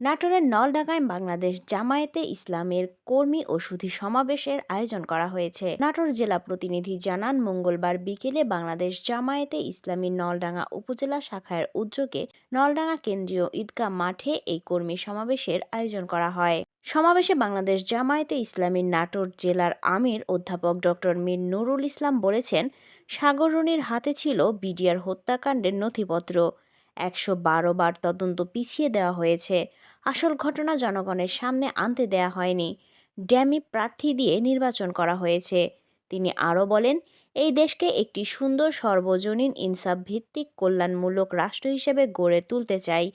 নাটোরের নলডাঙ্গায় বাংলাদেশ জামায়াতে ইসলামের কর্মী ও সুধী সমাবেশের আয়োজন করা হয়েছে। নাটোর জেলা প্রতিনিধি জানান, মঙ্গলবার বিকেলে বাংলাদেশ জামায়াতে ইসলামী নলডাঙ্গা উপজেলা শাখার উদ্যোগে নলডাঙ্গা কেন্দ্রীয় ঈদগাহ মাঠে এই কর্মী সমাবেশের আয়োজন করা হয়। সমাবেশে বাংলাদেশ জামায়াতে ইসলামী নাটোর জেলার আমির অধ্যাপক ডক্টর মীর নুরুল ইসলাম বলেছেন সাগররনির হাতে ছিল বিডিআর হত্যাকাণ্ডের নথিপত্র। একশো বারো বার তদন্ত পিছিয়ে দেওয়া হয়েছে। আসল ঘটনা জনগণের সামনে আনতে দেয়া হয়নি। ড্যামি প্রার্থী দিয়ে নির্বাচন করা হয়েছে। তিনি আরও বলেন, এই দেশকে একটি সুন্দর সর্বজনীন ইনসাফ ভিত্তিক কল্যাণমূলক রাষ্ট্র হিসেবে গড়ে তুলতে চাই,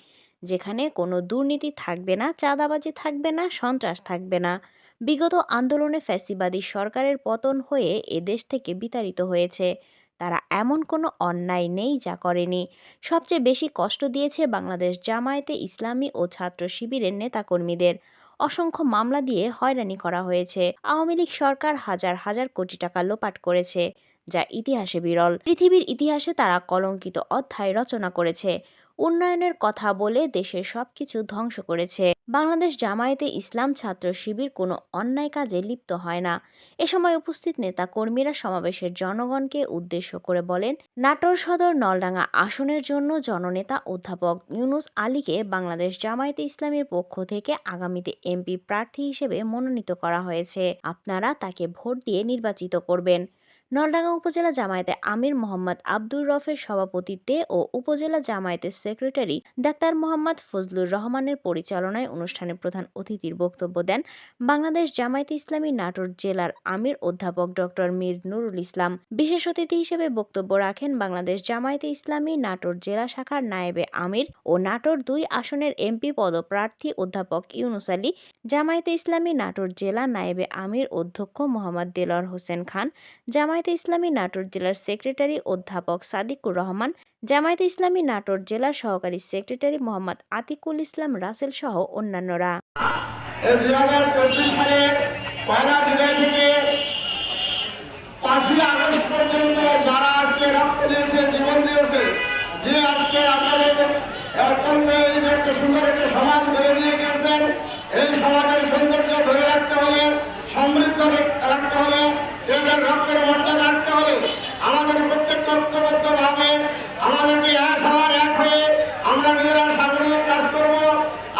যেখানে কোনো দুর্নীতি থাকবে না, চাঁদাবাজি থাকবে না, সন্ত্রাস থাকবে না। বিগত আন্দোলনে ফ্যাসিবাদী সরকারের পতন হয়ে এ দেশ থেকে বিতাড়িত হয়েছে। তারা এমন কোনো অন্যায় নেই যা করেনি। সবচেয়ে বেশি কষ্ট দিয়েছে বাংলাদেশ জামায়াতে ইসলামী ও ছাত্র শিবিরের নেতাকর্মীদের। অসংখ্য মামলা দিয়ে হয়রানি করা হয়েছে। আওয়ামী লীগ সরকার হাজার হাজার কোটি টাকা লোপাট করেছে, যা ইতিহাসে বিরল। পৃথিবীর ইতিহাসে তারা কলঙ্কিত অধ্যায় রচনা করেছে। উন্নয়নের কথা বলে দেশের সবকিছু ধ্বংস করেছে। বাংলাদেশ জামায়াতে ইসলাম ছাত্র শিবির কোনো অন্যায় কাজে লিপ্ত হয় না। এ সময় উপস্থিত নেতা কর্মীরা সমাবেশের জনগণকে উদ্দেশ্য করে বলেন, নাটোর সদর নলডাঙ্গা আসনের জন্য জননেতা অধ্যাপক ইউনুস আলীকে বাংলাদেশ জামায়াতে ইসলামের পক্ষ থেকে আগামীতে এমপি প্রার্থী হিসেবে মনোনীত করা হয়েছে। আপনারা তাকে ভোট দিয়ে নির্বাচিত করবেন। নলডাঙ্গা উপজেলা জামায়াতে আমির মোহাম্মদ আব্দুর রফের সভাপতিত্বে ও উপজেলা জামায়াতের সেক্রেটারি ডাক্তার মোহাম্মদ ফজলুর রহমানের পরিচালনায় অনুষ্ঠানে প্রধান অতিথির বক্তব্য দেন বাংলাদেশ জামায়াতে ইসলামী নাটোর জেলার আমির অধ্যাপক ডক্টর মীর নুরুল ইসলাম। বিশেষ অতিথি হিসেবে বক্তব্য রাখেন বাংলাদেশ জামায়াতে ইসলামী নাটোর জেলা শাখার নায়েবে আমির ও নাটোর দুই আসনের এমপি পদপ্রার্থী অধ্যাপক ইউনুস আলী, জামায়াতে ইসলামী নাটোর জেলা নায়েবে আমির অধ্যক্ষ মোহাম্মদ দেলোয়ার হোসেন খান, জামায়াতে ইসলামী নাটোর জেলার সেক্রেটারি অধ্যাপক সাদিকুর রহমান, জামায়াতে ইসলামী নাটোর জেলা সহকারী সেক্রেটারি মোহাম্মদ আতিকুল ইসলাম রাসেল সহ অন্যান্যরা। সমাজ দিয়ে গেছেন, এই সৌন্দর্য ধরে রাখতে হলে সমৃদ্ধ রাখতে হলে এদের রক্তের মর্যাদা রাখতে হলে আমাদের প্রত্যেকটা ঐক্যবদ্ধভাবে আমাদেরকে এক হওয়ার এক হয়ে আমরা নিজেরা সাংগঠনিক কাজ করব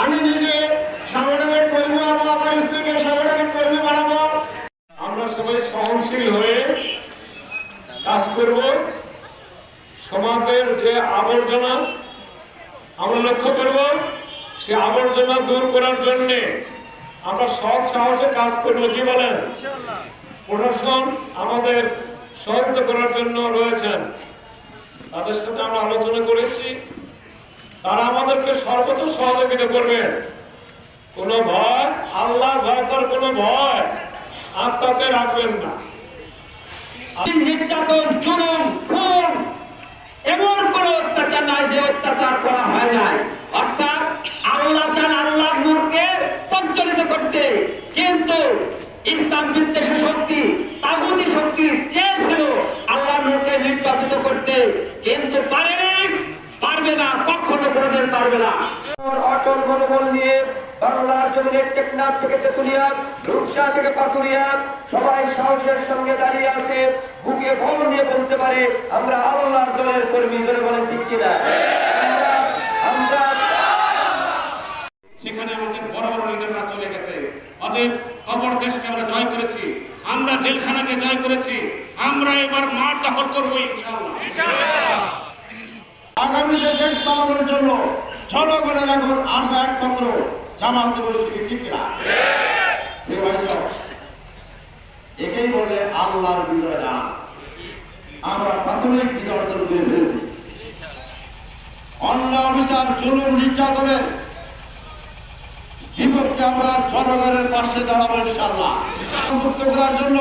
আমি নিজে সাংগঠনিক কর্মী হব আমার স্ত্রীকে সাংগঠনিক কর্মী বানাবো আমরা সবাই সহনশীল হয়ে কাজ করব সমাজের যে আবর্জনা আমরা লক্ষ্য করব সে আবর্জনা দূর করার জন্য আমরা সৎ সাহসে কাজ করব কি বলেন? প্রশাসন আমাদের সহায়তা করার জন্য রয়েছেন। তাদের সাথে আমরা আলোচনা করেছি। তারা আমাদেরকে সর্বত সহযোগিতা করবেন। কোনো ভয় আল্লাহর ভয় ছাড়া কোনো ভয় আত্মাতে রাখবেন না। নির্যাতন জুলুম খুন এমন কোন অত্যাচার নাই যে অত্যাচার করা হয় নাই। অর্থাৎ আল্লাহ চান আল্লাহর নূরকে প্রজ্বলিত করতে কিন্তু ইসলাম বিদ্বেষী শক্তি, তাগুতি শক্তি চেয়েছিল আল্লাহ নূরকে নির্বাচিত করতে কিন্তু পারেনি, পারবে না, কখনো কোনোদিন পারবে না। অটল মনোবল নিয়ে বাংলার জমিনের টেকনাফ থেকে তেতুলিয়া রূপসা থেকে পাথুরিয়া সবাই সাহসের সঙ্গে দাঁড়িয়ে আছে, বুকে বল নিয়ে বলতে পারে, আমরা আল্লাহর দলের কর্মী ধরে বলেন কিনা আমরা আমরা সেখানে আমাদের বড় বড় লিডাররা চলে গেছে। অতএব কবর দেশকে আমরা জয় করেছি, আমরা জেলখানাকে জয় করেছি, আমরা এবার মাঠ দখল করব আগামীতে দেশ চালানোর জন্য জনগণের এখন আশা একমাত্র জামাতে বসে ঠিক না একেই বলে আল্লাহর বিজয় না আমরা প্রাথমিক বিজয় অর্জন করে ফেলেছি। অন্য অফিসার জুলুম, নির্যাতনের বিপক্ষে আমরা জনগণের পাশে দাঁড়াবো ইনশাল্লাহ মুক্ত করার জন্য,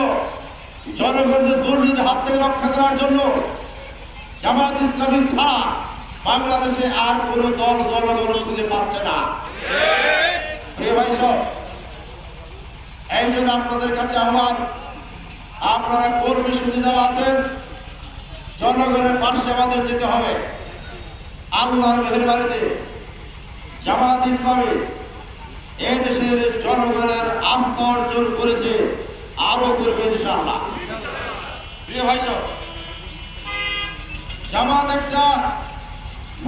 জনগণের দুর্নীতির হাত থেকে রক্ষা করার জন্য জামাত ইসলামী ছাড়া বাংলাদেশে আর কোন দল, জনগণ খুঁজে পাচ্ছে না। ভাই এই জন্য আপনাদের কাছে আহ্বান আপনারা কর্মী শুধু যারা আছেন, জনগণের পাশে আমাদের যেতে হবে। আল্লাহর মেহেরবাড়িতে জামাত ইসলামী জনগণের আস্থা অর্জন করেছে আরও করবে ইনশাআল্লাহ। প্রিয় ভাই জামাত একটা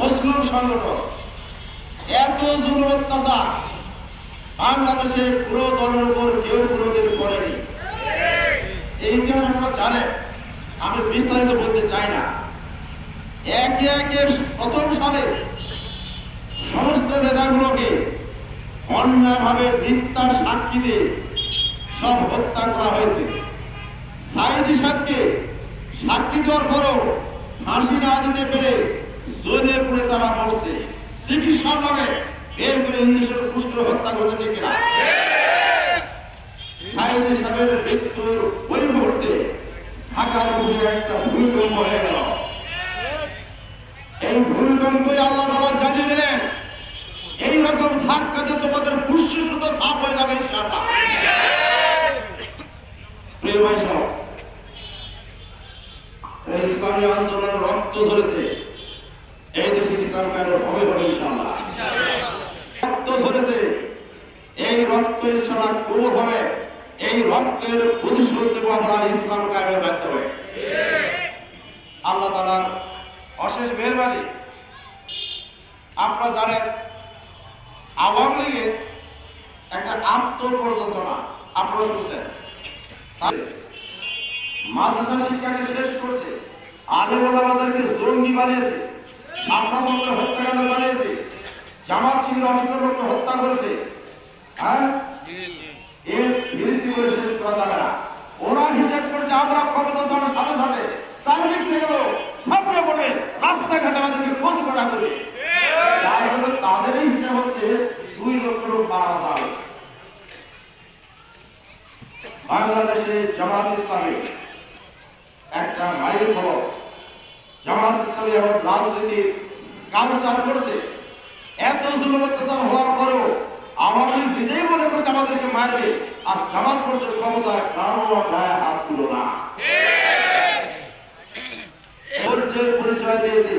মুসলিম সংগঠন। এত জুল অত্যাচার বাংলাদেশে পুরো দলের উপর কেউ কোনোদিন করেনি। এই ইতিহাস আপনারা জানেন? আমি বিস্তারিত বলতে চাই না। একে একে প্রথম সালে সমস্ত নেতাগুলোকে অন্যায়ভাবে মিথ্যার সাক্ষী দিয়ে সব হত্যা করা হয়েছে। সাইদি সাহেবকে সাক্ষী দেওয়ার পরও ফাঁসি না দিতে পেরে জেলে পড়ে তারা মরছে। চিকিৎসার নামে বের করে ইংলিশের কুষ্ঠ হত্যা করতে ঠিক না সাইদি সাহেবের মৃত্যুর ওই মুহূর্তে ঢাকার বুকে একটা ভূমিকম্প হয়ে গেল। এই ভূমিকম্পই আল্লাহ তালা জানিয়ে দিলেন এইরকম ধাক্কাতে তোমাদের পুষ্য সুতো সাফ হয়ে যাবে ইসলামী আন্দোলন রক্ত ধরেছে এই দেশে ইসলাম কায়েমের হবে রক্ত ধরেছে এই রক্ত ইনশাআল্লাহ কবুল হবে। এই রক্তের প্রতিশোধ দেবো আমরা ইসলাম কায়েমের মাধ্যমে। আল্লাহ তালার অশেষ মেহরবানি। আপনারা জানেন আওয়ামী লীগের একটা আত্মপ্রযোজনা আপনারা শুনছেন। মাদ্রাসা শিক্ষাকে শেষ করছে আলেম ওলামাদেরকে জঙ্গি বানিয়েছে শাখা চন্দ্র হত্যাকাণ্ড চালিয়েছে, জামাত শিবির অসংখ্য লোককে হত্যা করেছে। হ্যাঁ? এর বিরস্তি করে শেষ করা যাবে না। ওরা হিসাব করছে, আমরা ক্ষমতা সাথে সাথে চারিদিক থেকে সামনে বলে, রাস্তাঘাটে আমাদেরকে খোঁজ করা করবে যাই হলো হিসাব হচ্ছে দুই লক্ষ লোক মারা বাংলাদেশে জামাত ইসলামী একটা মাইল খবর জামাত ইসলামী এখন রাজনীতির কালচার করছে। এত জুলুম অত্যাচার হওয়ার পরেও আমাদের নিজেই মনে করছে আমাদেরকে মারবে। আর জামাত করছে ক্ষমতা কারও গায়ে হাত তুলো না। ধৈর্যের পরিচয় দিয়েছে।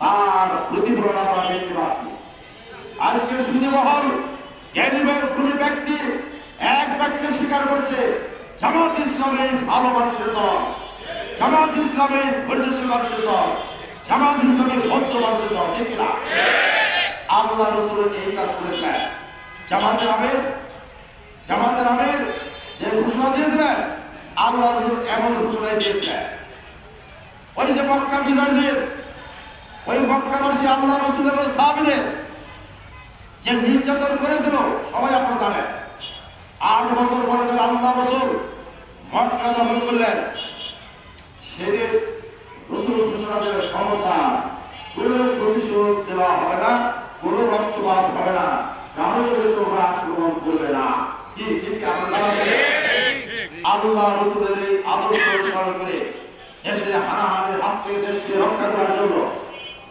তার প্রতিফলন আমরা দেখতে পাচ্ছি আজকে সুনিমহল জ্ঞানীবের কোনো ব্যক্তি এক ব্যক্তি স্বীকার করছে, জামাত ইসলামে ভালো মানুষের দল। জামাত ইসলামে ধৈর্যশীল মানুষের দল। জামাত ইসলামে ভদ্র মানুষের দল, ঠিক না আল্লাহ রসুল এই কাজ করেছিলেন। জামাতের আমের জামাতের আমের যে ঘোষণা দিয়েছিলেন, আল্লাহ রসুল এমন ঘোষণা দিয়েছিলেন। ওই যে মক্কা বিজয় দিন ওই মক্কাবাসী আল্লাহ রসুল এবং সাহাবিদের যে নির্যাতন করেছিল সবাই আপনারা জানেন। আট বছর পরে যখন আল্লাহ রসুল মক্কা দখল করলেন সেদিন রসুল ঘোষণা দেবে ক্ষমতা কোন প্রতিশোধ দেওয়া হবে না কোন রক্তপাত হবে না। কারও করে তোমরা আক্রমণ করবে না। কি ঠিক কি আপনারা জানা আল্লাহ রসুলের এই আদর্শ অনুসরণ করে দেশে হানাহানের হাত থেকে দেশকে রক্ষা করার জন্য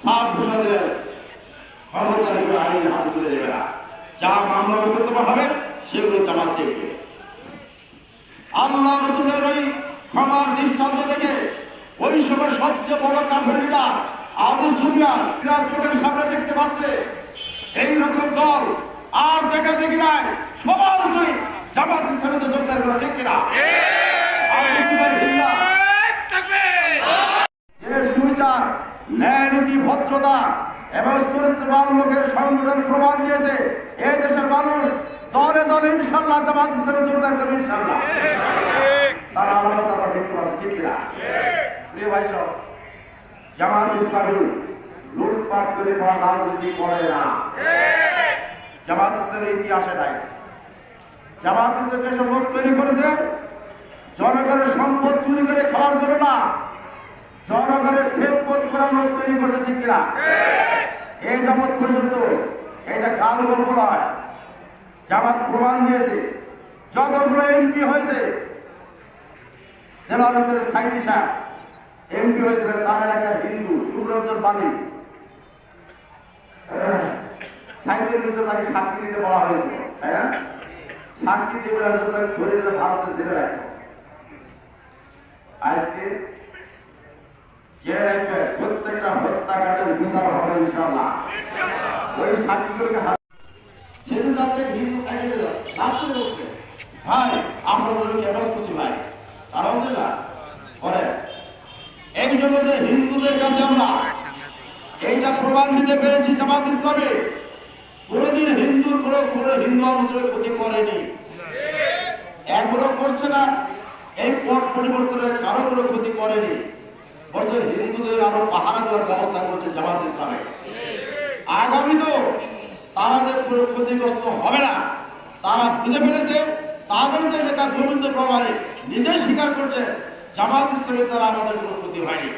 সাপ ঘোষণা দিলেন ক্ষমতার আইন হাত তুলে দেবে না। যা মামলা মোকদ্দমা হবে সেগুলো জামাত দেখবে আল্লাহ রসুলের ওই ক্ষমার দৃষ্টান্ত থেকে ওই সময় সবচেয়ে বড় কাফেরটা আবু সুফিয়ান চোখের সামনে দেখতে পাচ্ছে। এই রকম দল আর দেখা দেখি নাই সবার সহিত জামাত ইসলামীতে যোগদান করা ঠিক কিনা? আবু সুফিয়ান যে সুবিচার ন্যায় নীতি ভদ্রতা এবং চরিত্রবান লোকের সংগঠন প্রমাণ দিয়েছে। এ দেশের মানুষ দলে দলে ইনশাল্লাহ জামাত ইসলামে যোগদান করবে ইনশাল্লাহ তারা আমরা তারপর দেখতে পাচ্ছি, ঠিক কিনা? প্রিয় ভাই সব, জামাত ইসলামী লুটপাট করে খাওয়া রাজনীতি করে না। জামাত ইসলামের ইতিহাসে নাই। জামাত ইসলাম যেসব লোক তৈরি করেছে, জনগণের সম্পদ চুরি করে খাওয়ার জন্য না। জনগণের খেদবোধ করার লোক তৈরি করছে ঠিক কিনা? এই যাবৎ পর্যন্ত এটা কাল গল্প নয়। জামাত প্রমাণ দিয়েছে। যতগুলো এমপি হয়েছে জেলা সাইদি সাহেব এমপি হয়েছিলেন তার এলাকার হিন্দু সুব্রঞ্জন বালি সাইদের বিরুদ্ধে তাকে সাক্ষী দিতে বলা হয়েছিল তাই না? সাক্ষী দিয়ে বলে তাকে ধরে ভারতে আজকে প্রত্যেকটা হত্যাকাণ্ডের বিচার হবে ইনশাল্লাহ ওই সাক্ষীগুলোকে হাত সেদিন রাত্রে হিন্দু সাইডে আমরা যদি ক্যাপাস করছি ভাই। আলহামদুলিল্লাহ করে এই জন্য যে হিন্দুদের কাছে আমরা এইটা প্রমাণ দিতে পেরেছি জামাত ইসলামে। কোনোদিন হিন্দুর কোনো কোনো হিন্দু মানুষের ক্ষতি করেনি। এখনও করছে না এই পট পরিবর্তনের কারও কোনো ক্ষতি করেনি। বরঞ্চ হিন্দুদের আরও পাহারা দেওয়ার ব্যবস্থা করছে জামাত ইসলামে। আগামী তো তারা যে ক্ষতিগ্রস্ত হবে না, তারা বুঝে ফেলেছে, তাদের যে নেতা গোবিন্দ প্রমাণে নিজেই স্বীকার করছে, জামাত ইসলামের দ্বারা আমাদের কোনো ক্ষতি হয়নি।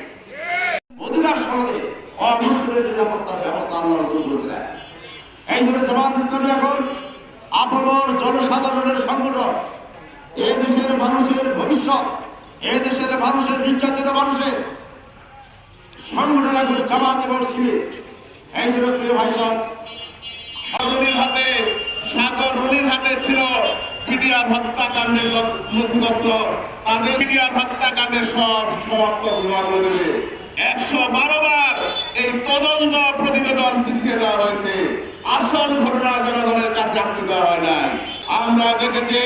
মদিনা শহরে অমুসলিমের নিরাপত্তার ব্যবস্থা আল্লাহ রসুল করেছিলেন। এই জন্য জামাত ইসলামী এখন আপনর জনসাধারণের সংগঠন। এ দেশের মানুষের ভবিষ্যৎ, এ দেশের মানুষের নির্যাতিত মানুষের সংগঠন জামাত এবং হাতে, সাগর রনির হাতে ছিল পিডিআর হত্যাকাণ্ডের নথিপত্র। তাদের পিডিআর হত্যাকাণ্ডের সব সমাপ্ত করে দেবে। একশো বারো বার এই তদন্ত প্রতিবেদন পিছিয়ে দেওয়া হয়েছে আসল ঘটনা জনগণের কাছে আনতে দেওয়া হয় নাই। আমরা দেখেছি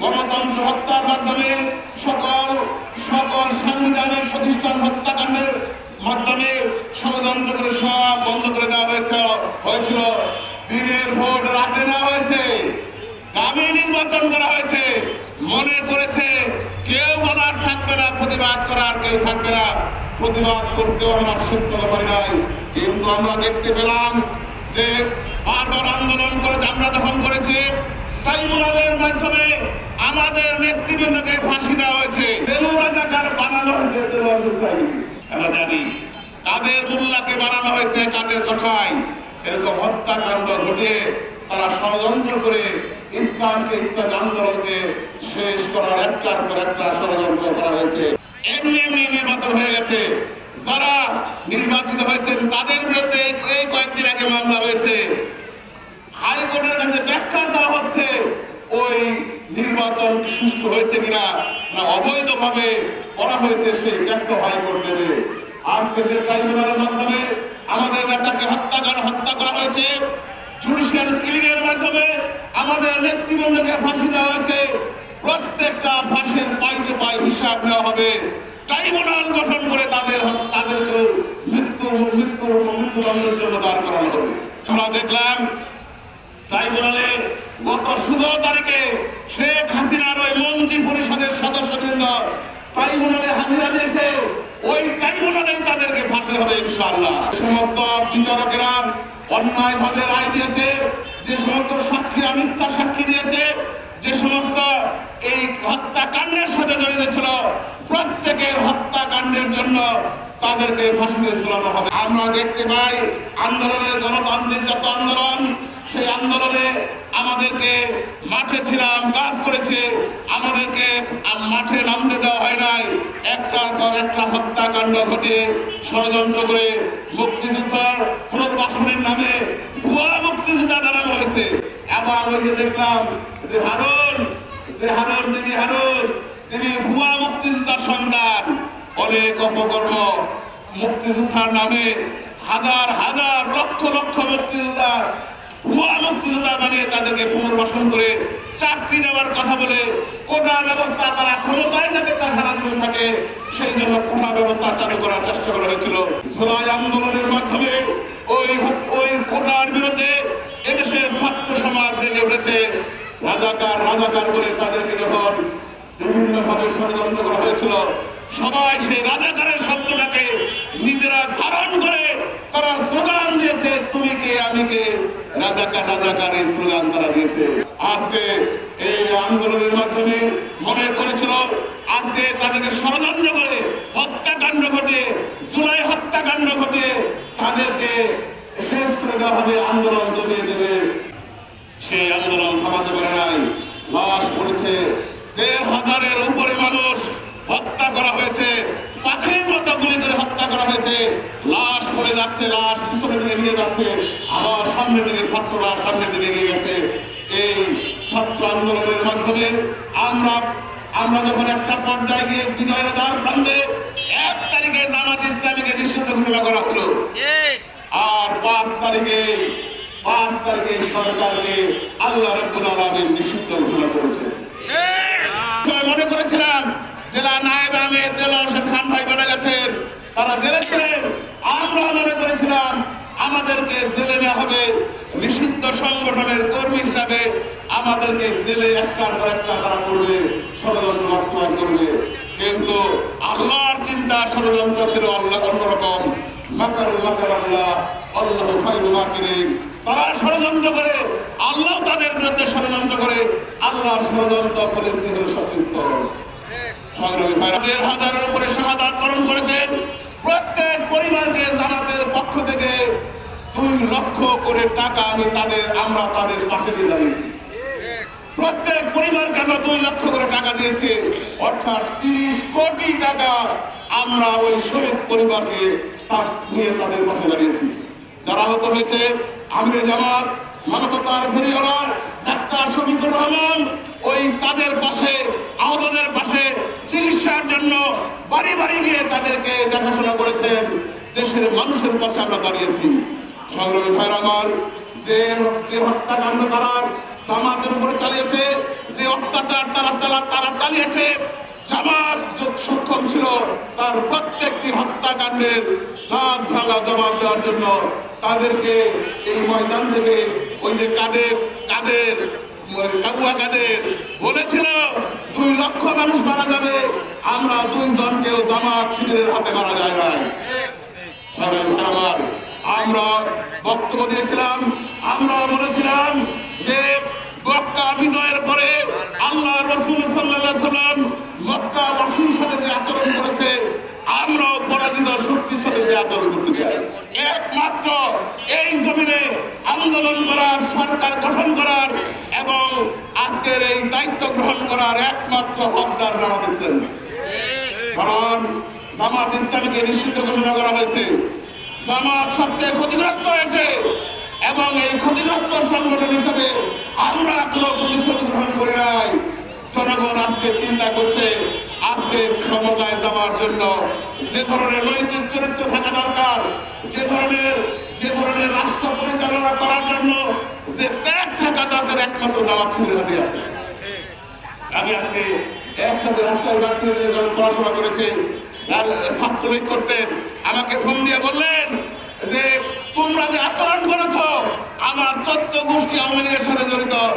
গণতন্ত্র হত্যার মাধ্যমে সকল সকল সাংবিধানিক প্রতিষ্ঠান হত্যাকাণ্ডের মাধ্যমে ষড়যন্ত্র করে সব বন্ধ করে দেওয়া হয়েছে। হয়েছিল দিনের ভোট, রাতে নেওয়া হয়েছে। দামি নির্বাচন করা হয়েছে। মনে করেছে কেউ বলার থাকবে না, প্রতিবাদ করার কেউ থাকবে না। প্রতিবাদ করতেও আমরা করতে পারি নাই। কিন্তু আমরা দেখতে পেলাম যে বারবার আন্দোলন করেছে, আমরা যখন করেছি ট্রাইব্যুনালের মাধ্যমে আমাদের নেতৃবৃন্দকে ফাঁসি দেওয়া হয়েছে। বানানো হয়েছে। আমরা জানি কাদের মোল্লাকে বানানো হয়েছে, কাদের কথায়। এরকম হত্যাকাণ্ড ঘটিয়ে তারা ষড়যন্ত্র করে ইসলামকে ইসলাম আন্দোলনকে শেষ করার একটার পর একটা ষড়যন্ত্র করা হয়েছে। এমনি এমনি নির্বাচন হয়ে গেছে। যারা নির্বাচিত হয়েছেন, তাদের বিরুদ্ধে এই- কয়েকদিন আগে মামলা হয়েছে। হাইকোর্টের কাছে ব্যাখ্যা দেওয়া হচ্ছে, ওই নির্বাচন সুষ্ঠু হয়েছে কিনা। না, অবৈধভাবে করা হয়েছে সেই ব্যাখ্যা হাইকোর্ট দেবে আজকে যে ট্রাইব্যুনালের মাধ্যমে আমাদের নেতাকে হত্যা হত্যা করা হয়েছে, জুডিশিয়াল কিলিং এর মাধ্যমে আমাদের নেতৃবৃন্দকে ফাঁসি দেওয়া হয়েছে, প্রত্যেকটা ফাঁসির পাই পাই হিসাব নেওয়া হবে। ট্রাইব্যুনাল গঠন করে তাদের তাদেরকে মৃত্যু মৃত্যু, মৃত্যুদণ্ডের জন্য দাঁড় করানো হবে। আমরা দেখলাম, ট্রাইব্যুনালে গত ষোলো তারিখে শেখ হাসিনার ওই মন্ত্রী পরিষদের সদস্য সদস্যবৃন্দ ট্রাইব্যুনালে হাজিরা দিয়েছে। ওই ট্রাইব্যুনালে তাদেরকে ফাঁসি হবে ইনশাআল্লাহ। সমস্ত বিচারকেরা অন্যায় ভাবে রায় দিয়েছে, যে সমস্ত সাক্ষীরা মিথ্যা সাক্ষী দিয়েছে, যে সমস্ত এই হত্যাকাণ্ডের সাথে জড়িত ছিল, প্রত্যেকের হত্যাকাণ্ডের জন্য তাদেরকে ফাঁসিতে ঝুলানো হবে। আমরা দেখতে পাই আন্দোলনের গণতান্ত্রিক যত আন্দোলন সেই আন্দোলনে আমাদেরকে মাঠে ছিলাম, কাজ করেছে। আমাদেরকে মাঠে নামতে দেওয়া হয় নাই। একটার পর একটা হত্যাকাণ্ড ঘটে ষড়যন্ত্র করে মুক্তিযুদ্ধ পুনর্বাসনের নামে ভুয়া মুক্তিযোদ্ধা বানানো হয়েছে। ওই যে দেখলাম যে হারুন যে হারুন, তিনি হারুন, তিনি ভুয়া মুক্তিযোদ্ধার সন্তান। অনেক অপকর্ম মুক্তিযোদ্ধার নামে হাজার হাজার লক্ষ লক্ষ মুক্তিযোদ্ধা ভুয়া মুক্তিযোদ্ধা পুনর্বাসন করে চাকরি দেওয়ার কথা বলে কোটা ব্যবস্থা তারা ক্ষমতায় যাতে থাকে, সেই জন্য কোটা ব্যবস্থা চালু করার চেষ্টা করা হয়েছিল। জুলাই আন্দোলনের মাধ্যমে ওই ওই বিরুদ্ধে এদেশের সমাজ জেগে উঠেছে। রাজাকার রাজাকার বলে তাদেরকে যখন বিভিন্ন ভাবে ষড়যন্ত্র করা হয়েছিল, সবাই সেই রাজাকারের শব্দটাকে নিজেরা ধারণ করে তারা স্লোগান দিয়েছে, তুমি কে, আমি কে? রাজাকার রাজাকার এই স্লোগান তারা দিয়েছে আজকে এই আন্দোলনের মাধ্যমে মনে করেছিল, আজকে তাদেরকে ষড়যন্ত্র করে হত্যাকাণ্ড ঘটে জুলাই হত্যাকাণ্ড ঘটে তাদেরকে শেষ করে দেওয়া হবে, আন্দোলন জমিয়ে দেবে। সেই আন্দোলন থামাতে পারে নাই। লাশ পড়েছে। দেড় হাজারের উপরে মানুষ হত্যা করা হয়েছে। পাখির মতো গুলি করে হত্যা করা হয়েছে। লাশ পড়ে যাচ্ছে লাশ পিছনে দিকে নিয়ে যাচ্ছে। আবার সামনের দিকে ছাত্ররা সামনের দিকে এগিয়ে গেছে। এই ছাত্র আন্দোলনের মাধ্যমে আমরা আমরা যখন একটা পর্যায়ে গিয়ে বিজয়ের দ্বার প্রান্তে এক তারিখে জামাত ইসলামীকে নিষিদ্ধ ঘোষণা করা হলো। আর পাঁচ তারিখে পাঁচ তারিখে সরকারকে আল্লাহ রব্বুল আলামিন নিষিদ্ধ ঘোষণা করেছে। জেলা নায়েব আমির, জেলা হোসেন খান ভাই বলে গেছেন তারা জেলে ছিলেন। আমরা মনে করেছিলাম আমাদেরকে জেলে নেওয়া হবে। নিষিদ্ধ সংগঠনের কর্মী হিসাবে আমাদেরকে জেলে একটার পর একটা তারা করবে, ষড়যন্ত্র বাস্তবায়ন করবে। কিন্তু আল্লাহর চিন্তা ষড়যন্ত্র ছিল আল্লাহ অন্যরকম। মাকার মাকার আল্লাহ আল্লাহ মাকিরিন। তারা ষড়যন্ত্র করে, আল্লাহ তাদের বিরুদ্ধে ষড়যন্ত্র করে আল্লাহ ষড়যন্ত্র করেছে সচিত্র সংগ্রামী ভাইরা দেড় করেছেন। প্রত্যেক পরিবারকে জামাতের পক্ষ থেকে দুই লক্ষ করে টাকা আমি তাদের, আমরা তাদের পাশে দিয়ে দাঁড়িয়েছি। প্রত্যেক পরিবারকে আমরা দুই লক্ষ করে টাকা দিয়েছি। অর্থাৎ তিরিশ কোটি টাকা আমরা ওই শহীদ পরিবারকে নিয়ে তাদের পাশে দাঁড়িয়েছি। যারা আহত হয়েছে, আমিরে জামাত, মানবতার ফেরিওয়ালার ডাক্তার শফিকুর রহমান, ওই তাদের পাশে, আহতদের পাশে চিকিৎসার জন্য বাড়ি বাড়ি গিয়ে তাদেরকে দেখাশোনা করেছেন। দেশের মানুষের পাশে আমরা দাঁড়িয়েছি। সংগ্রামী ভাইর আমার যে যে হত্যাকাণ্ড তারা জামাতের উপরে চালিয়েছে, যে অত্যাচার তারা চালা তারা চালিয়েছে, জামাত সক্ষম ছিল তার প্রত্যেকটি হত্যাকাণ্ডের দাঁত ভাঙা জবাব দেওয়ার জন্য তাদেরকে এই ময়দান থেকে ওই যে কাদের কাদের কাবুয়া কাদের বলেছিল লক্ষ মানুষ মারা যাবে, আমরা দুইজনকেও জামাত শিবিরের হাতে মারা যায় নাই। আমার আমরা বক্তব্য দিয়েছিলাম, আমরা বলেছিলাম যে মক্কা বিজয়ের পরে আল্লাহ রসুল সাল্লাহ সাল্লাম মক্কা বাসীর সাথে যে আচরণ করেছে আমরাও পরাজিত শক্তির সাথে সে করতে চাই। একমাত্র এই জমিনে আন্দোলন করার, সরকার গঠন করার এবং আজকের এই দায়িত্ব গ্রহণ করার একমাত্র হকদার আমাদের ইসলাম। কারণ জামাত ইসলামীকে নিষিদ্ধ ঘোষণা করা হয়েছে। জামাত সবচেয়ে ক্ষতিগ্রস্ত হয়েছে এবং এই ক্ষতিগ্রস্ত সংগঠন হিসেবে আমরা কোনো প্রতিশোধ গ্রহণ করি নাই। জনগণ আজকে চিন্তা করছে আজকে ক্ষমতায় যাওয়ার জন্য যে ধরনের নৈতিক চরিত্র থাকা দরকার, যে ধরনের যে ধরনের রাষ্ট্র পরিচালনা করার জন্য যে ত্যাগ থাকা দরকার, একমাত্র জামাত ছেলের হাতে আমি আজকে একসাথে যখন পড়াশোনা করেছে ছাত্রলীগ করতেন, আমাকে ফোন দিয়ে বললেন যে, তোমরা যে আচরণ করেছ, আমার চোদ্দ গোষ্ঠী আওয়ামী লীগের সাথে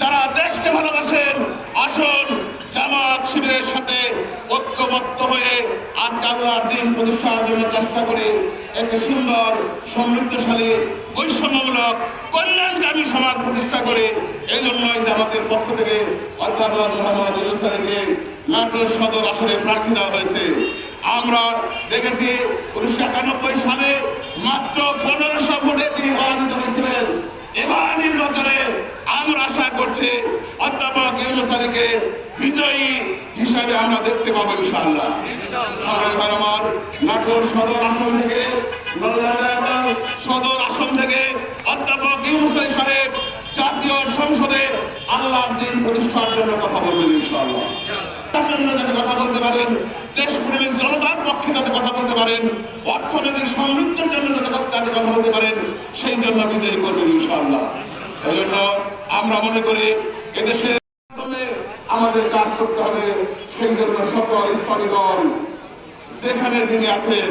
যারা দেশকে ভালোবাসেন, আসন জামাত শিবিরের সাথে ঐক্যবদ্ধ হয়ে আজকে আল্লাহর দিন প্রতিষ্ঠার জন্য চেষ্টা করে। একটি সুন্দর, সমৃদ্ধশালী, বৈষম্যমূলক, কল্যাণকামী সমাজ প্রতিষ্ঠা করে। এই জন্যই জামাতের পক্ষ থেকে অধ্যাপক মোহাম্মদ নাটোর সদর আসনে প্রার্থী দেওয়া হয়েছে। আমরা দেখেছি উনিশশো একানব্বই সালে মাত্র পনেরোশো ভোটে তিনি পরাজিত হয়েছিলেন। এবার নির্বাচনে আমরা আশা করছি অধ্যাপক ইউনুস বিজয়ী হিসাবে আমরা দেখতে পাবো ইনশাআল্লাহ। আমার নাটোর সদর আসন থেকে সদর আসন থেকে অধ্যাপক ইউনুস সাহেব জাতীয় সংসদে আল্লাহর দিন প্রতিষ্ঠার জন্য কথা বলবেন ইনশাআল্লাহ। তার জন্য যাতে কথা বলতে পারেন দেশপ্রেমিক জনতার পক্ষে যাতে কথা বলতে পারেন, অর্থনৈতিক সমৃদ্ধির জন্য যাতে কথা বলতে পারেন, সেই জন্য বিজয়ী করবেন ইনশাআল্লাহ। এই জন্য আমরা মনে করি এদেশের আমাদের কাজ করতে হবে, সেই জন্য সকল ইসলামী দল, যেখানে যিনি আছেন,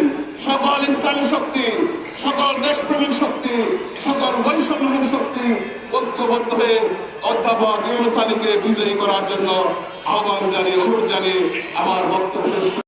সকল ইসলামী শক্তি, সকল দেশপ্রেমিক শক্তি, সকল বৈষম্যহীন শক্তি ঐক্যবদ্ধ হয়ে অধ্যাপক ইউনুস আলীকে বিজয়ী করার জন্য আহ্বান জানিয়ে অনুরোধ জানিয়ে আমার বক্তব্য